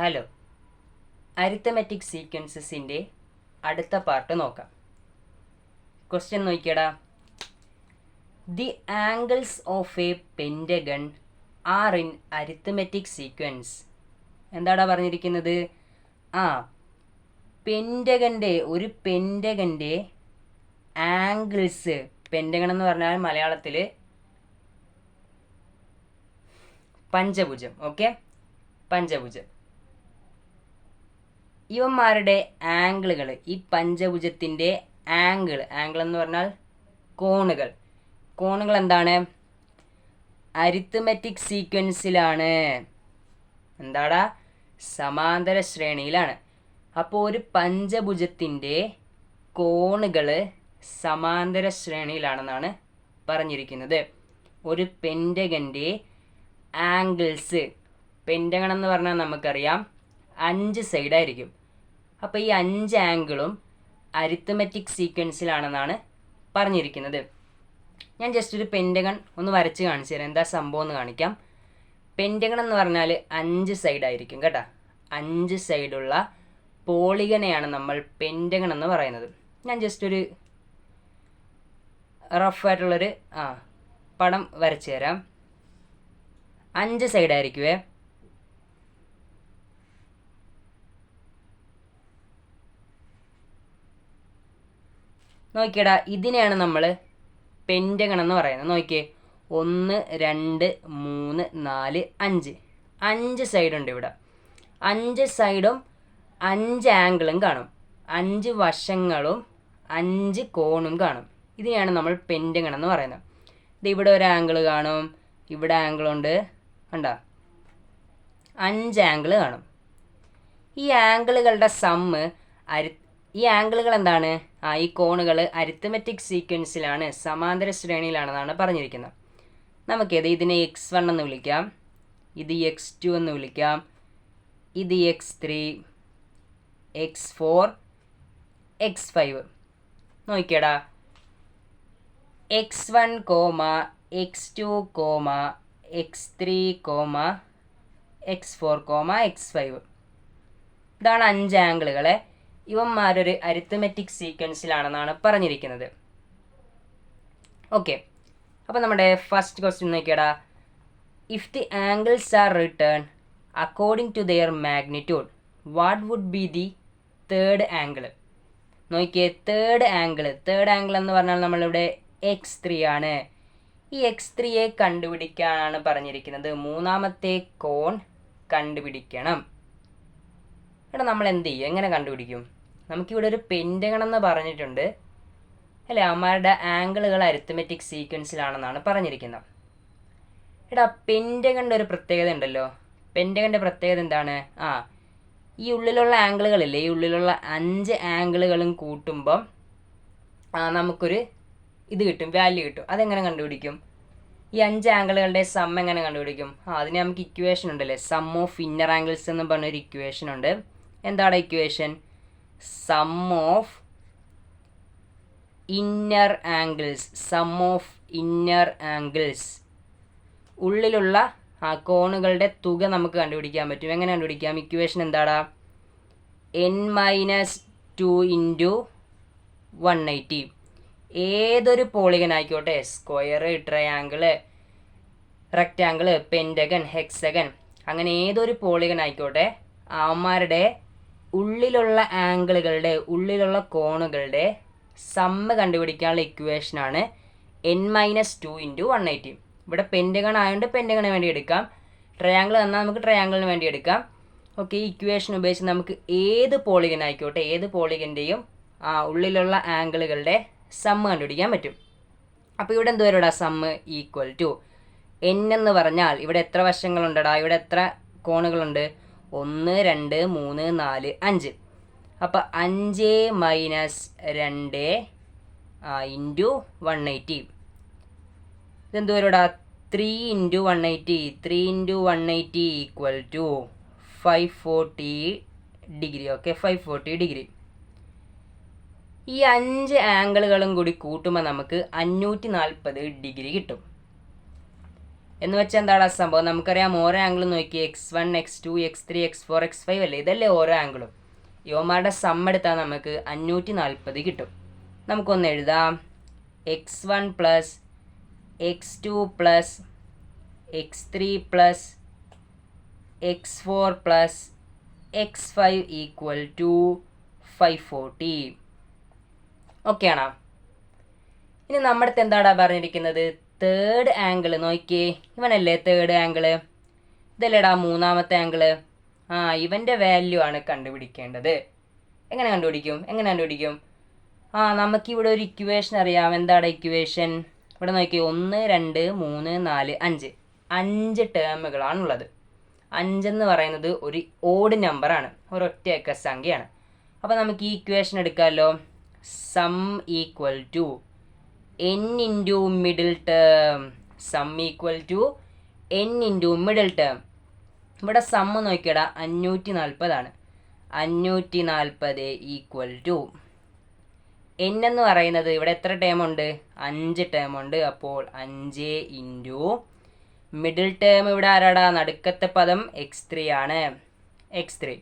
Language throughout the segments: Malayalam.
ഹലോ. അരിത്തമെറ്റിക് സീക്വൻസസിന്റെ അടുത്ത പാർട്ട് നോക്കാം. Question നോക്കിയടാ. The angles of a pentagon are in arithmetic sequence എന്താടാ പറഞ്ഞിരിക്കുന്നത്? ആ പെന്റഗന്റെ ഒരു പെന്റഗന്റെ ആംഗിൾസ് പെന്റഗൺ എന്ന് പറഞ്ഞാൽ മലയാളത്തിൽ പഞ്ചഭുജം ഓക്കെ പഞ്ചഭുജം. ഇവന്മാരുടെ ആംഗിളുകൾ ഈ പഞ്ചഭുജത്തിന്റെ ആംഗിൾ ആംഗിൾ എന്ന് പറഞ്ഞാൽ കോണുകൾ. കോണുകൾ എന്താണ്? അരിത്തമെറ്റിക് സീക്വൻസിലാണ് എന്താടാ? സമാന്തര ശ്രേണിയിലാണ്. അപ്പോൾ ഒരു പഞ്ചഭുജത്തിന്റെ കോണുകൾ സമാന്തര ശ്രേണിയിലാണെന്നാണ് പറഞ്ഞിരിക്കുന്നത്. ഒരു പെൻഡഗന്റെ ആംഗിൾസ് പെൻഡഗൺ എന്ന് പറഞ്ഞാൽ നമുക്കറിയാം അഞ്ച് സൈഡായിരിക്കും അപ്പോൾ ഈ അഞ്ച് ആംഗിളും അരിത്തമെറ്റിക് സീക്വൻസിലാണെന്നാണ് പറഞ്ഞിരിക്കുന്നത്. ഞാൻ ജസ്റ്റ് ഒരു പെന്റഗൺ ഒന്ന് വരച്ച് കാണിച്ചു തരാം. എന്താ സംഭവം എന്ന് കാണിക്കാം. പെന്റഗൺ എന്ന് പറഞ്ഞാൽ അഞ്ച് സൈഡായിരിക്കും കേട്ടോ. അഞ്ച് സൈഡുള്ള പോളിഗനെയാണ് നമ്മൾ പെന്റഗൺ എന്ന് പറയുന്നത്. ഞാൻ ജസ്റ്റ് ഒരു റഫായിട്ടുള്ളൊരു ആ പടം വരച്ചു തരാം. അഞ്ച് സൈഡായിരിക്കുവേ നോക്കിയടാ ഇതിനെയാണ് നമ്മൾ പെന്റഗൺ എന്ന് പറയുന്നത്. നോക്കിയേ ഒന്ന് രണ്ട് മൂന്ന് നാല് അഞ്ച്. അഞ്ച് സൈഡുണ്ട് ഇവിടെ. അഞ്ച് സൈഡും അഞ്ച് ആംഗിളും കാണും. അഞ്ച് വശങ്ങളും അഞ്ച് കോണും കാണും. ഇതിനെയാണ് നമ്മൾ പെന്റഗൺ എന്ന് പറയുന്നത്. ഇത് ഇവിടെ ഒരു ആംഗിൾ കാണും. ഇവിടെ ആംഗിളുണ്ട് കണ്ട? അഞ്ച് ആംഗിൾ കാണും. ഈ ആംഗിളുകളുടെ സമ്മ് അരി ഈ ആംഗിളുകൾ എന്താണ്? ആ ഈ കോണുകൾ അരിത്തമെറ്റിക് സീക്വൻസിലാണ് സമാന്തര ശ്രേണിയിലാണെന്നാണ് പറഞ്ഞിരിക്കുന്നത്. നമുക്കേത്? ഇതിനെ എക്സ് വൺ എന്ന് വിളിക്കാം. ഇത് എക്സ് ടു എന്ന് വിളിക്കാം. ഇത് x three x four x five നോക്കിയടാ. X one comma x two comma x three comma x four comma x five ഇതാണ് അഞ്ച് ആംഗിളുകളെ ഇവന്മാരൊരു അരിത്തമെറ്റിക് സീക്വൻസിലാണെന്നാണ് പറഞ്ഞിരിക്കുന്നത്. ഓക്കെ അപ്പോൾ നമ്മുടെ first question നോക്കിയടാ. If the angles are return according to their magnitude what would be the third angle നോക്കിയേ തേർഡ് ആംഗിൾ തേർഡ് ആംഗിൾ എന്ന് പറഞ്ഞാൽ നമ്മളിവിടെ എക്സ് ത്രീ ആണ്. ഈ എക്സ് ത്രീയെ കണ്ടുപിടിക്കാനാണ് പറഞ്ഞിരിക്കുന്നത്. മൂന്നാമത്തെ കോൺ കണ്ടുപിടിക്കണം. എടാ നമ്മൾ എന്ത് ചെയ്യും? എങ്ങനെ കണ്ടുപിടിക്കും? നമുക്കിവിടെ ഒരു പെന്റഗൺ എന്ന് പറഞ്ഞിട്ടുണ്ട്. അല്ലേ? അമ്മാരുടെ ആംഗിളുകൾ അരിത്തമെറ്റിക് സീക്വൻസിലാണെന്നാണ് പറഞ്ഞിരിക്കുന്നത്. എടാ പെന്റഗണിന്റെ ഒരു പ്രത്യേകത ഉണ്ടല്ലോ. പെന്റഗണിന്റെ പ്രത്യേകത എന്താണ്? ആ ഈ ഉള്ളിലുള്ള ആംഗിളുകളില്ലേ ഈ ഉള്ളിലുള്ള അഞ്ച് ആംഗിളുകളും കൂട്ടുമ്പം നമുക്കൊരു ഇത് കിട്ടും വാല്യൂ കിട്ടും. അതെങ്ങനെ കണ്ടുപിടിക്കും? ഈ അഞ്ച് ആംഗിളുകളുടെ സം എങ്ങനെ കണ്ടുപിടിക്കും? ആ അതിന് നമുക്ക് ഇക്വേഷൻ ഉണ്ടല്ലേ? സം ഓഫ് ഇന്നർ ആംഗിൾസ് എന്ന് പറഞ്ഞൊരു ഇക്വേഷൻ ഉണ്ട്. എന്താണ് equation sum of inner angles sum of inner angles ഉള്ളിലുള്ള ആ കോണുകളുടെ തുക നമുക്ക് കണ്ടുപിടിക്കാൻ പറ്റും. എങ്ങനെ കണ്ടുപിടിക്കാം? ഇക്വേഷൻ എന്താടാ? N minus two into one eighty ഏതൊരു പോളിഗനായിക്കോട്ടെ square triangle rectangle pentagon hexagon അങ്ങനെ ഏതൊരു പോളിഗൺ ആയിക്കോട്ടെ അവന്മാരുടെ ഉള്ളിലുള്ള ആംഗിളുകളുടെ ഉള്ളിലുള്ള കോണുകളുടെ സമ്മ് കണ്ടുപിടിക്കാനുള്ള ഇക്വേഷനാണ് n minus two into one eighty ഇവിടെ പെന്റഗൺ ആയതുകൊണ്ട് പെന്റഗണ് വേണ്ടി എടുക്കാം. ട്രയാങ്കിൾ തന്നാൽ നമുക്ക് ട്രയാങ്കിളിന് വേണ്ടി എടുക്കാം. ഓക്കെ ഈ ഇക്വേഷൻ ഉപയോഗിച്ച് നമുക്ക് ഏത് പോളിഗൻ ആയിക്കോട്ടെ ഏത് പോളിഗന്റെയും ഉള്ളിലുള്ള ആംഗിളുകളുടെ സമ്മ് കണ്ടുപിടിക്കാൻ പറ്റും. അപ്പോൾ ഇവിടെ എന്ത് വരും സമ്മ് ഈക്വൽ ടു എൻ എന്ന് പറഞ്ഞാൽ ഇവിടെ എത്ര വശങ്ങളുണ്ടടാ? ഇവിടെ എത്ര കോണുകളുണ്ട്? ഒന്ന് രണ്ട് മൂന്ന് നാല് അഞ്ച്. അപ്പോൾ അഞ്ച് മൈനസ് രണ്ട് ഇന്റു വൺ എയ്റ്റി ഇതെന്ത് വരൂടാ three into one eighty three into one eighty equal to five forty degree okay five forty degree ഈ അഞ്ച് ആംഗിളുകളും കൂടി കൂട്ടുമ്പോൾ നമുക്ക് അഞ്ഞൂറ്റി നാൽപ്പത് ഡിഗ്രി കിട്ടും. എന്ന് വെച്ചാൽ എന്താണ് ആ സംഭവം? നമുക്കറിയാം ഓരോ ആംഗിൾ നോക്കി x one x two x three x four x five അല്ലേ? ഇതല്ലേ ഓരോ ആംഗിളും യോമാരുടെ സം എടുത്താൽ നമുക്ക് അഞ്ഞൂറ്റി നാൽപ്പത് കിട്ടും. നമുക്കൊന്ന് എഴുതാം. X one plus x two plus x three plus x four plus x five equal to five forty okay ആണോ. ഇനി നമ്മുടെ അടുത്ത് എന്താണ് പറഞ്ഞിരിക്കുന്നത്? തേർഡ് ആംഗിൾ നോക്കിയേ. ഇവനല്ലേ തേർഡ് ആംഗിൾ ഇതല്ലേടാ മൂന്നാമത്തെ ആംഗിൾ ആ ഇവന്റെ വാല്യൂ ആണ് കണ്ടുപിടിക്കേണ്ടത്. എങ്ങനെ കണ്ടുപിടിക്കും? എങ്ങനെ കണ്ടുപിടിക്കും? ആ നമുക്കിവിടെ ഒരു ഇക്വേഷൻ അറിയാം. എന്താണ് ഇക്വേഷൻ ഇവിടെ നോക്കി ഒന്ന് രണ്ട് മൂന്ന് നാല് അഞ്ച്. അഞ്ച് ടേമുകളാണുള്ളത് അഞ്ചെന്ന് പറയുന്നത് ഒരു ഓഡ് നമ്പറാണ് ഒരൊറ്റയൊക്കെ സംഖ്യയാണ്. അപ്പോൾ നമുക്ക് ഈ ഇക്വേഷൻ എടുക്കാമല്ലോ sum equal to n into middle term sum equal to n into middle term ഇവിടെ സമ്മ് നോക്കിയടാ അഞ്ഞൂറ്റി നാൽപ്പതാണ് അഞ്ഞൂറ്റി നാൽപ്പത് ഈക്വൽ ടു എൻ എന്ന് പറയുന്നത് ഇവിടെ എത്ര ടേം ഉണ്ട്? അഞ്ച് ടേം ഉണ്ട്. അപ്പോൾ അഞ്ച് ഇന്റു മിഡിൽ ടേം ഇവിടെ ആരാടാ? നടുക്കത്തെ പദം എക്സ് ത്രീ ആണ്. എക്സ് ത്രീ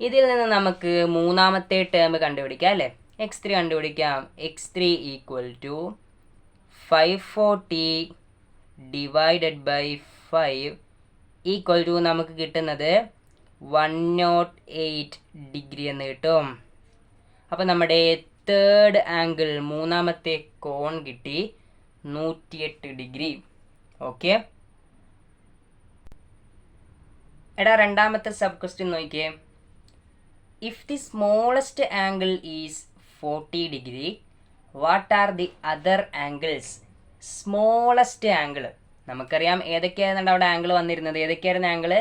ഇതിൽ നിന്ന് നമുക്ക് മൂന്നാമത്തെ ടേം കണ്ടുപിടിക്കാം അല്ലേ? എക്സ് ത്രീ കണ്ടുപിടിക്കാം. X three equal to five forty divided by five equal to നമുക്ക് കിട്ടുന്നത് വൺ നോട്ട് എയ്റ്റ് ഡിഗ്രി എന്ന് കിട്ടും. അപ്പോൾ നമ്മുടെ തേർഡ് ആംഗിൾ മൂന്നാമത്തെ കോൺ കിട്ടി നൂറ്റിയെട്ട് ഡിഗ്രി ഓക്കെ എടാ രണ്ടാമത്തെ സബ് ക്വസ്റ്റ്യൻ നോക്കിയേ. If the smallest angle is forty degree what are the other angles smallest angle നമുക്കറിയാം ഏതൊക്കെയായിരുന്നു അവിടെ ആംഗിൾ വന്നിരുന്നത്? ഏതൊക്കെയായിരുന്നു ആംഗിൾ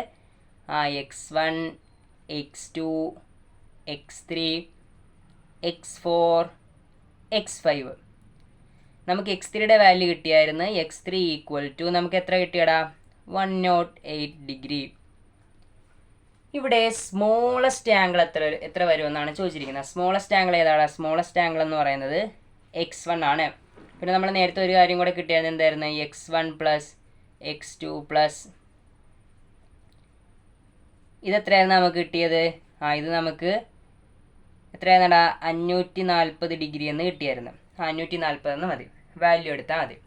ആ x one x two x three x four x five നമുക്ക് എക്സ് ത്രീയുടെ വാല്യൂ കിട്ടിയായിരുന്നു എക്സ് ത്രീ ഈക്വൽ ടു നമുക്ക് എത്ര കിട്ടിയടാ? വൺ നോട്ട് എയ്റ്റ് ഡിഗ്രി ഇവിടെ സ്മോളസ്റ്റ് ആംഗിൾ എത്ര എത്ര വരുമെന്നാണ് ചോദിച്ചിരിക്കുന്നത്. സ്മോളസ്റ്റ് ആംഗിൾ ഏതാണ്? സ്മോളസ്റ്റ് ആംഗിൾ എന്ന് പറയുന്നത് എക്സ് വൺ ആണ്. പിന്നെ നമ്മൾ നേരത്തെ ഒരു കാര്യം കൂടെ കിട്ടിയത് എന്തായിരുന്നു? X one plus x two plus ഇതെത്രയായിരുന്നു നമുക്ക് കിട്ടിയത്? ആ ഇത് നമുക്ക് എത്രയായിരുന്നടാ? അഞ്ഞൂറ്റി നാൽപ്പത് ഡിഗ്രി എന്ന് കിട്ടിയായിരുന്നു. അഞ്ഞൂറ്റി നാൽപ്പത് എന്ന് മതി. വാല്യൂ എടുത്താൽ മതി.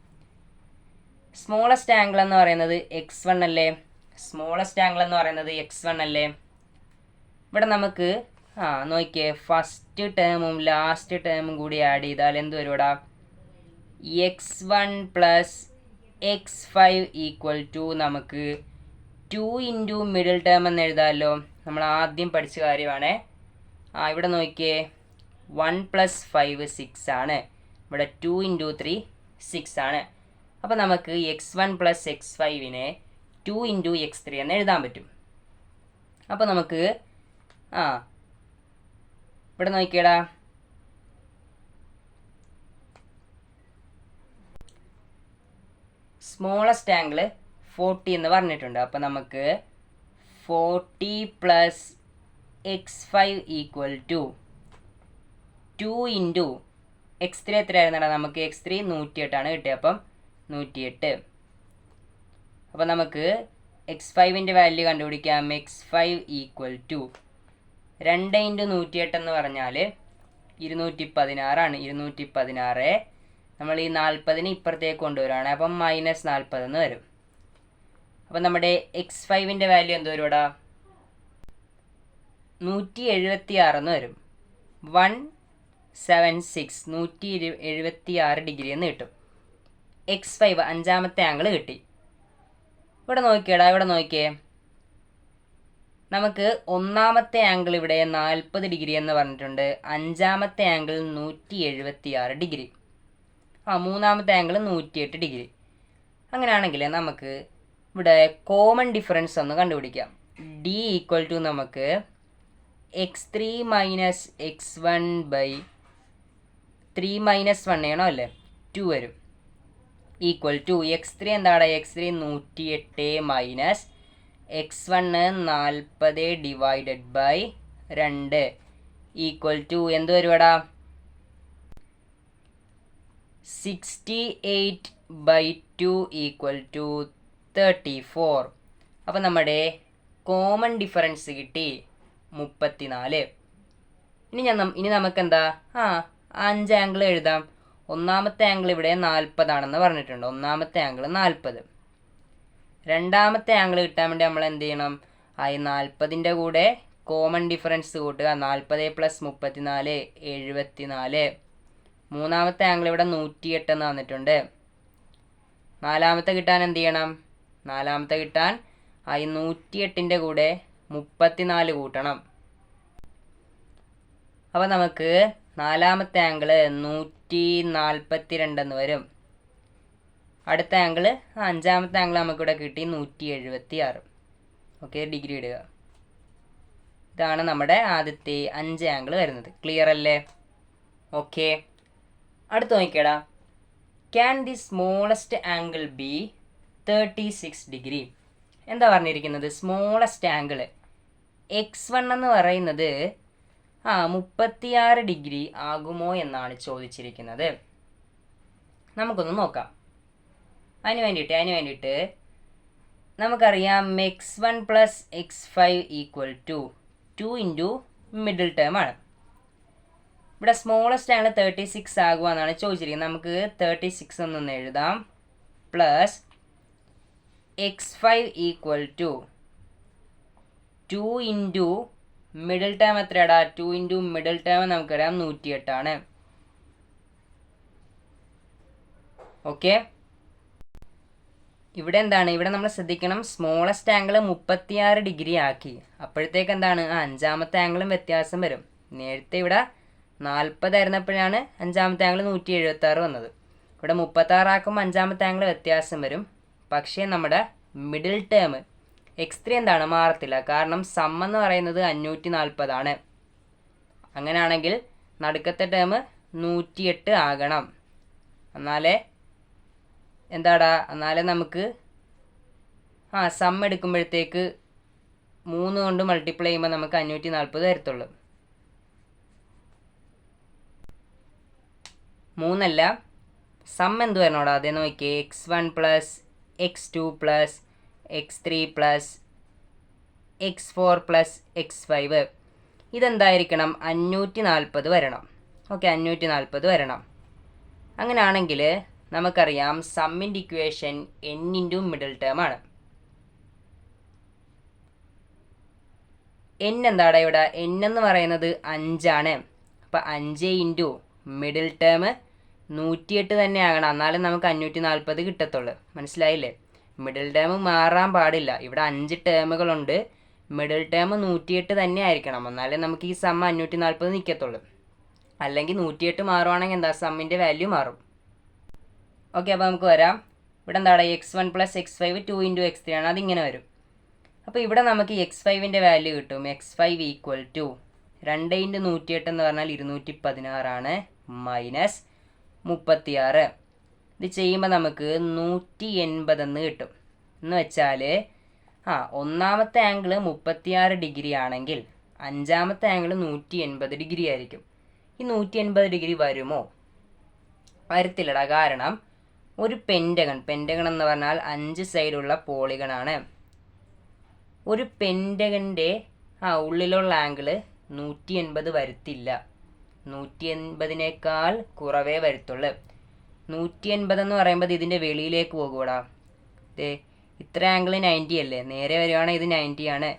സ്മോളസ്റ്റ് ആംഗിൾ എന്ന് പറയുന്നത് എക്സ് വൺ അല്ലേ? സ്മോളസ്റ്റ് ആംഗിൾ എന്ന് പറയുന്നത് എക്സ് വൺ അല്ലേ? ഇവിടെ നമുക്ക് ആ നോക്കിയേ ഫസ്റ്റ് ടേമും ലാസ്റ്റ് ടേമും കൂടി ആഡ് ചെയ്താൽ എന്ത് വരുവിടാ x one plus x five equal to നമുക്ക് ടു ഇന്റു മിഡിൽ ടേം എന്ന് എഴുതാമല്ലോ. നമ്മൾ ആദ്യം പഠിച്ച കാര്യമാണേ. ആ ഇവിടെ നോക്കിയേ വൺ പ്ലസ് ഫൈവ് സിക്സ് ആണ്. ഇവിടെ ടു ഇന്റു ത്രീ സിക്സ് ആണ്. അപ്പോൾ നമുക്ക് എക്സ് വൺ പ്ലസ് എക്സ് ഫൈവിനെ ടു ഇന്റു എക്സ് ത്രീ എന്ന് എഴുതാൻ പറ്റും. അപ്പോൾ നമുക്ക് ആ ഇവിടെ നോക്കിയടാ. സ്മോളസ്റ്റ് ആംഗിൾ ഫോർട്ടി എന്ന് പറഞ്ഞിട്ടുണ്ട്. അപ്പോൾ നമുക്ക് forty plus x five equal to two into x three എത്രയായിരുന്നടാ? നമുക്ക് എക്സ് ത്രീ നൂറ്റിയെട്ടാണ് കിട്ടിയത് അപ്പം നൂറ്റിയെട്ട്. അപ്പോൾ നമുക്ക് എക്സ് ഫൈവിന്റെ വാല്യൂ കണ്ടുപിടിക്കാം. എക്സ് ഫൈവ് ഈക്വൽ ടു രണ്ട് ഇന്റു നൂറ്റിയെട്ട് എന്ന് പറഞ്ഞാൽ ഇരുന്നൂറ്റി പതിനാറാണ് ഇരുന്നൂറ്റി പതിനാറ് നമ്മൾ ഈ നാൽപ്പതിന് ഇപ്പുറത്തേക്ക് കൊണ്ടുവരികയാണ് അപ്പം മൈനസ് നാൽപ്പതെന്ന് വരും. അപ്പം നമ്മുടെ എക്സ് ഫൈവിന്റെ വാല്യൂ എന്ത് വരും ഇവിടെ? നൂറ്റി എഴുപത്തി ആറെന്ന് വരും. വൺ സെവൻ സിക്സ് നൂറ്റി എഴുപത്തി ആറ് ഡിഗ്രി എന്ന് കിട്ടും. എക്സ് ഫൈവ് അഞ്ചാമത്തെ ആംഗിൾ കിട്ടി. ഇവിടെ നോക്കിയടാ ഇവിടെ നോക്കിയേ. നമുക്ക് ഒന്നാമത്തെ ആംഗിൾ ഇവിടെ നാൽപ്പത് ഡിഗ്രി എന്ന് പറഞ്ഞിട്ടുണ്ട്. അഞ്ചാമത്തെ ആംഗിൾ നൂറ്റി എഴുപത്തി ആറ് ഡിഗ്രി. ആ മൂന്നാമത്തെ ആംഗിൾ നൂറ്റിയെട്ട് ഡിഗ്രി. അങ്ങനെയാണെങ്കിൽ നമുക്ക് ഇവിടെ കോമൺ ഡിഫറൻസ് ഒന്ന് കണ്ടുപിടിക്കാം. ഡി ഈക്വൽ ടു നമുക്ക് x three minus x one by three minus one ചെയ്യണോ അല്ലേ? ടു വരും. ഈക്വൽ ടു എക്സ് ത്രീ എന്താണ്? എക്സ് ത്രീ നൂറ്റി എട്ട് മൈനസ് എക്സ് വണ്ണ് നാൽപ്പത് ഡിവൈഡഡ് ബൈ രണ്ട്. ഈക്വൽ ടു എന്ത് വരുവാടാ sixty eight by two equal to thirty four അപ്പോൾ നമ്മുടെ കോമൺ ഡിഫറൻസ് കിട്ടി മുപ്പത്തിനാല്. ഇനി ഞാൻ ഇനി നമുക്ക് എന്താ ആ അഞ്ച് ആംഗിൾ എഴുതാം. ഒന്നാമത്തെ ആംഗിൾ ഇവിടെ നാൽപ്പതാണെന്ന് പറഞ്ഞിട്ടുണ്ട്. ഒന്നാമത്തെ ആംഗിൾ നാൽപ്പത് രണ്ടാമത്തെ ആംഗിൾ കിട്ടാൻ വേണ്ടി നമ്മൾ എന്ത് ചെയ്യണം? ആ ഈ നാൽപ്പതിന്റെ കൂടെ കോമൺ ഡിഫറൻസ് കൂട്ടുക. നാൽപ്പത് പ്ലസ് മുപ്പത്തിനാല് എഴുപത്തിനാല്. മൂന്നാമത്തെ ആംഗിൾ ഇവിടെ നൂറ്റിയെട്ട് എന്ന് വന്നിട്ടുണ്ട്. നാലാമത്തെ കിട്ടാൻ എന്ത് ചെയ്യണം? നാലാമത്തെ കിട്ടാൻ ആ ഈ നൂറ്റിയെട്ടിന്റെ കൂടെ മുപ്പത്തിനാല് കൂട്ടണം. അപ്പോൾ നമുക്ക് നാലാമത്തെ ആംഗിൾ നൂറ്റി നാൽപ്പത്തി രണ്ടെന്ന് വരും. അടുത്ത ആംഗിൾ അഞ്ചാമത്തെ ആംഗിൾ നമുക്കിവിടെ കിട്ടി നൂറ്റി എഴുപത്തി ആറ് ഓക്കെ ഡിഗ്രി ഇടുക. ഇതാണ് നമ്മുടെ ആദ്യത്തെ അഞ്ച് ആംഗിൾ വരുന്നത്. ക്ലിയർ അല്ലേ? ഓക്കെ. അടുത്ത് നോക്കിയടാ. Can the smallest angle be thirty six degree എന്താ പറഞ്ഞിരിക്കുന്നത്? സ്മോളസ്റ്റ് ആംഗിൾ എക്സ് വൺ എന്ന് പറയുന്നത് ആ മുപ്പത്തിയാറ് ഡിഗ്രി ആകുമോ എന്നാണ് ചോദിച്ചിരിക്കുന്നത്. നമുക്കൊന്ന് നോക്കാം. അതിന് വേണ്ടിയിട്ട് അതിന് വേണ്ടിയിട്ട് നമുക്കറിയാം x one plus x five equal to two into middle term ആണ്. ഇവിടെ സ്മോളസ്റ്റ് ആണ് തേർട്ടി സിക്സ് ആകുക എന്നാണ് ചോദിച്ചിരിക്കുന്നത്. നമുക്ക് തേർട്ടി സിക്സ് എന്നൊന്ന് എഴുതാം. Plus x five equal to two into middle term എത്രയാടാ? Two into middle term നമുക്കറിയാം നൂറ്റിയെട്ടാണ്. ഓക്കെ ഇവിടെ എന്താണ്? ഇവിടെ നമ്മൾ ശ്രദ്ധിക്കണം. സ്മോളസ്റ്റ് ആംഗിൾ മുപ്പത്തിയാറ് ഡിഗ്രി ആക്കി. അപ്പോഴത്തേക്ക് എന്താണ്? ആ അഞ്ചാമത്തെ ആംഗിളും വ്യത്യാസം വരും. നേരത്തെ ഇവിടെ നാൽപ്പതായിരുന്നപ്പോഴാണ് അഞ്ചാമത്തെ ആംഗിൾ നൂറ്റി എഴുപത്തി ആറ് വന്നത്. ഇവിടെ മുപ്പത്താറാക്കുമ്പോൾ അഞ്ചാമത്തെ ആംഗിൾ വ്യത്യാസം വരും. പക്ഷേ നമ്മുടെ മിഡിൽ ടേം എക്സ് ത്രീ എന്താണ്? മാറത്തില്ല. കാരണം സം എന്ന് പറയുന്നത് അഞ്ഞൂറ്റി നാൽപ്പതാണ് അങ്ങനെയാണെങ്കിൽ നടുക്കത്തെ ടേം നൂറ്റിയെട്ട് ആകണം. എന്നാലേ എന്താടാ? എന്നാലേ നമുക്ക് ആ സം എടുക്കുമ്പോഴത്തേക്ക് മൂന്ന് കൊണ്ട് മൾട്ടിപ്ലൈ ചെയ്യുമ്പോൾ നമുക്ക് അഞ്ഞൂറ്റി നാൽപ്പത് വരത്തുള്ളൂ. മൂന്നല്ല സം എന്ത് വരണോടാ? അതേ നോക്കിയേ. X one plus x two plus x three plus x four plus x five ഇതെന്തായിരിക്കണം? അഞ്ഞൂറ്റി നാൽപ്പത് വരണം. ഓക്കെ അഞ്ഞൂറ്റി നാൽപ്പത് വരണം. അങ്ങനെയാണെങ്കിൽ നമുക്കറിയാം സമ്മിന്റെ equation n into middle term ആണ്. എൻ എന്താണ് ഇവിടെ? എൻ എന്ന് പറയുന്നത് അഞ്ചാണ്. അപ്പം അഞ്ച് ഇന്റു മിഡിൽ ടേം നൂറ്റിയെട്ട് തന്നെ ആകണം എന്നാലും നമുക്ക് അഞ്ഞൂറ്റി നാൽപ്പത് കിട്ടത്തുള്ളൂ. മനസ്സിലായില്ലേ? മിഡിൽ ടേം മാറാൻ പാടില്ല. ഇവിടെ അഞ്ച് ടേമുകളുണ്ട് മിഡിൽ ടേം നൂറ്റിയെട്ട് തന്നെ ആയിരിക്കണം. എന്നാലേ നമുക്ക് ഈ സം അഞ്ഞൂറ്റി നാൽപ്പത് നിൽക്കത്തുള്ളൂ അല്ലെങ്കിൽ നൂറ്റിയെട്ട് മാറുവാണെങ്കിൽ എന്താ? സമ്മിന്റെ വാല്യൂ മാറും. ഓക്കെ അപ്പോൾ നമുക്ക് വരാം. ഇവിടെ എന്താണ്? X one plus x five two into x three ആണ്. അതിങ്ങനെ വരും. അപ്പോൾ ഇവിടെ നമുക്ക് എക്സ് ഫൈവിന്റെ വാല്യൂ കിട്ടും. എക്സ് ഫൈവ് ഈക്വൽ ടു രണ്ട് ഇന്റു നൂറ്റിയെട്ട് എന്ന് പറഞ്ഞാൽ ഇരുന്നൂറ്റി പതിനാറാണ് മൈനസ് മുപ്പത്തിയാറ്. ഇത് ചെയ്യുമ്പോൾ നമുക്ക് നൂറ്റി എൺപതെന്ന് കിട്ടും. എന്ന് വെച്ചാൽ ആ ഒന്നാമത്തെ ആംഗിൾ മുപ്പത്തിയാറ് ഡിഗ്രി ആണെങ്കിൽ അഞ്ചാമത്തെ ആംഗിൾ നൂറ്റി എൺപത് ഡിഗ്രി ആയിരിക്കും. ഈ നൂറ്റി എൺപത് ഡിഗ്രി വരുമോ? വരത്തില്ലടാ. കാരണം ഒരു പെന്റഗൺ പെന്റഗൺ എന്ന് പറഞ്ഞാൽ അഞ്ച് സൈഡുള്ള പോളിഗണാണ്. ഒരു പെന്റഗന്റെ ആ ഉള്ളിലുള്ള ആംഗിൾ നൂറ്റി എൺപത് വരുത്തില്ല. നൂറ്റി എൺപതിനേക്കാൾ കുറവേ വരുത്തുള്ളൂ. നൂറ്റി എൺപത് എന്ന് പറയുമ്പോൾ ഇതിന്റെ വെളിയിലേക്ക് പോകുകൂടാ ദേ ഇത്ര ആംഗിൾ നയന്റി അല്ലേ? നേരെ വരുവാണെങ്കിൽ ഇത് നയന്റി ആണ്.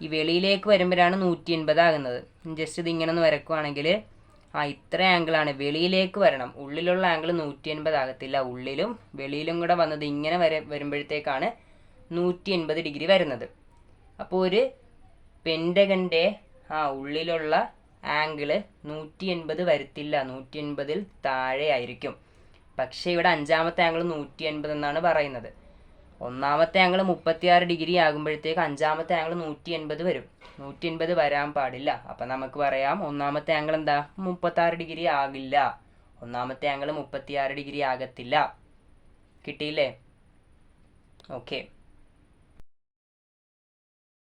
ഈ വെളിയിലേക്ക് വരുമ്പോഴാണ് നൂറ്റി എൺപത് ആകുന്നത് ജസ്റ്റ് ഇത് ഇങ്ങനെ ഒന്ന് വരക്കുവാണെങ്കിൽ ആ ഇത്ര ആംഗിളാണ് വെളിയിലേക്ക് വരണം. ഉള്ളിലുള്ള ആംഗിൾ നൂറ്റി എൺപത് ആകത്തില്ല. ഉള്ളിലും വെളിയിലും കൂടെ വന്നത് ഇങ്ങനെ വര വരുമ്പോഴത്തേക്കാണ് നൂറ്റി എൺപത് ഡിഗ്രി വരുന്നത്. അപ്പോൾ ഒരു പെൻഡകന്റെ ആ ഉള്ളിലുള്ള ആംഗിൾ നൂറ്റി എൺപത് വരുത്തില്ല. നൂറ്റി എൺപതിൽ താഴെ ആയിരിക്കും. പക്ഷേ ഇവിടെ അഞ്ചാമത്തെ ആംഗിൾ നൂറ്റി എൺപത് എന്നാണ് പറയുന്നത്. ഒന്നാമത്തെ ആംഗിൾ മുപ്പത്തിയാറ് ഡിഗ്രി ആകുമ്പോഴത്തേക്ക് അഞ്ചാമത്തെ ആംഗിൾ നൂറ്റി എൺപത് വരും. നൂറ്റി എൺപത് വരാൻ പാടില്ല. അപ്പം നമുക്ക് പറയാം ഒന്നാമത്തെ ആംഗിൾ എന്താ? മുപ്പത്താറ് ഡിഗ്രി ആകില്ല. ഒന്നാമത്തെ ആംഗിൾ മുപ്പത്തിയാറ് ഡിഗ്രി ആകത്തില്ല. കിട്ടിയില്ലേ? ഓക്കെ.